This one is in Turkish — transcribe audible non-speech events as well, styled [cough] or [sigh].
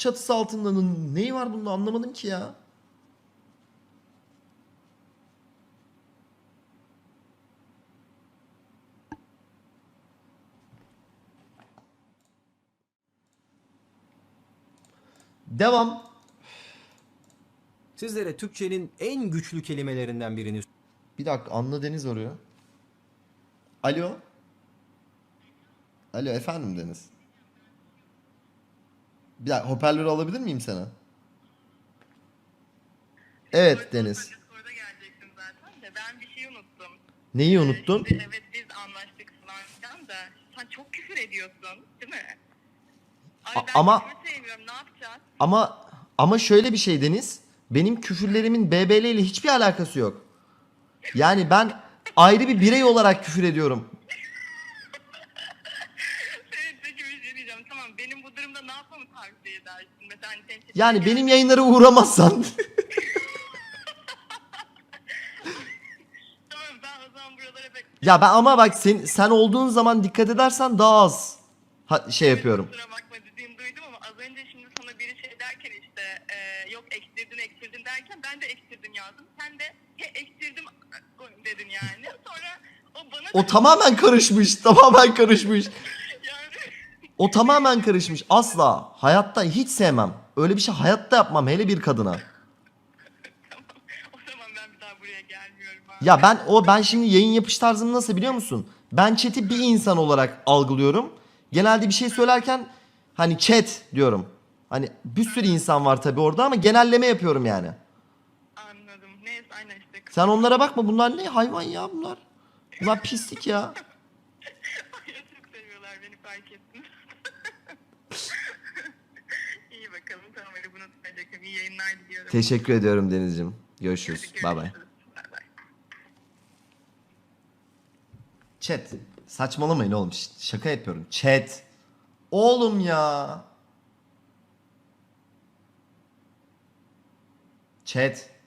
çatısı altında neyi var bunda anlamadım ki ya. Devam. Sizlere Türkçenin en güçlü kelimelerinden birini Bir dakika Anla Deniz arıyor. Alo. Alo efendim Deniz. Bir dakika hoparlörü alabilir miyim sana? Evet Deniz. Discord'a gelecektim zaten de ben bir şey unuttum. Neyi unuttun? Şimdi evet biz anlaştık falan filan da sen çok küfür ediyorsun değil mi? Abi A- ben ama- küfür sevmiyorum ne yapacağız? Ama ama şöyle bir şey Deniz. Benim küfürlerimin BBL ile hiçbir alakası yok. Yani ben ayrı bir birey olarak küfür ediyorum. Diyeceğim tamam benim bu durumda ne yapmamı tavsiye edersin? Mesela hani senin için- Yani benim yayınlara uğramazsan [laughs] Tamam ben o zaman buralara bek... Ya ben ama bak sen sen olduğun zaman dikkat edersen daha az ha, şey yapıyorum. Kusura bakma dediğini duydum ama az önce şimdi sana biri şey derken işte e, yok ekstirdin ekstirdin derken ben de ektirdim yazdım. Sen de he ektirdim dedin yani. Sonra o bana O tamamen karışmış. Tamamen karışmış. O tamamen karışmış. Asla hayatta hiç sevmem. Öyle bir şey hayatta yapmam hele bir kadına. tamam. [laughs] O zaman ben bir daha buraya gelmiyorum abi. Ya ben o ben şimdi yayın yapış tarzım nasıl biliyor musun? Ben chat'i bir insan olarak algılıyorum. Genelde bir şey söylerken hani chat diyorum. Hani bir sürü insan var tabii orada ama genelleme yapıyorum yani. Anladım. Neyse aynen işte. Sen onlara bakma bunlar ne hayvan ya bunlar. Bunlar pislik ya. [laughs] Çok seviyorlar beni fark ettim. İyi yayınlar diliyorum. Teşekkür ediyorum Deniz'ciğim. Görüşürüz. Bay bay. Chat. Saçmalamayın oğlum. Şaka yapıyorum. Chat. Oğlum ya. Chat.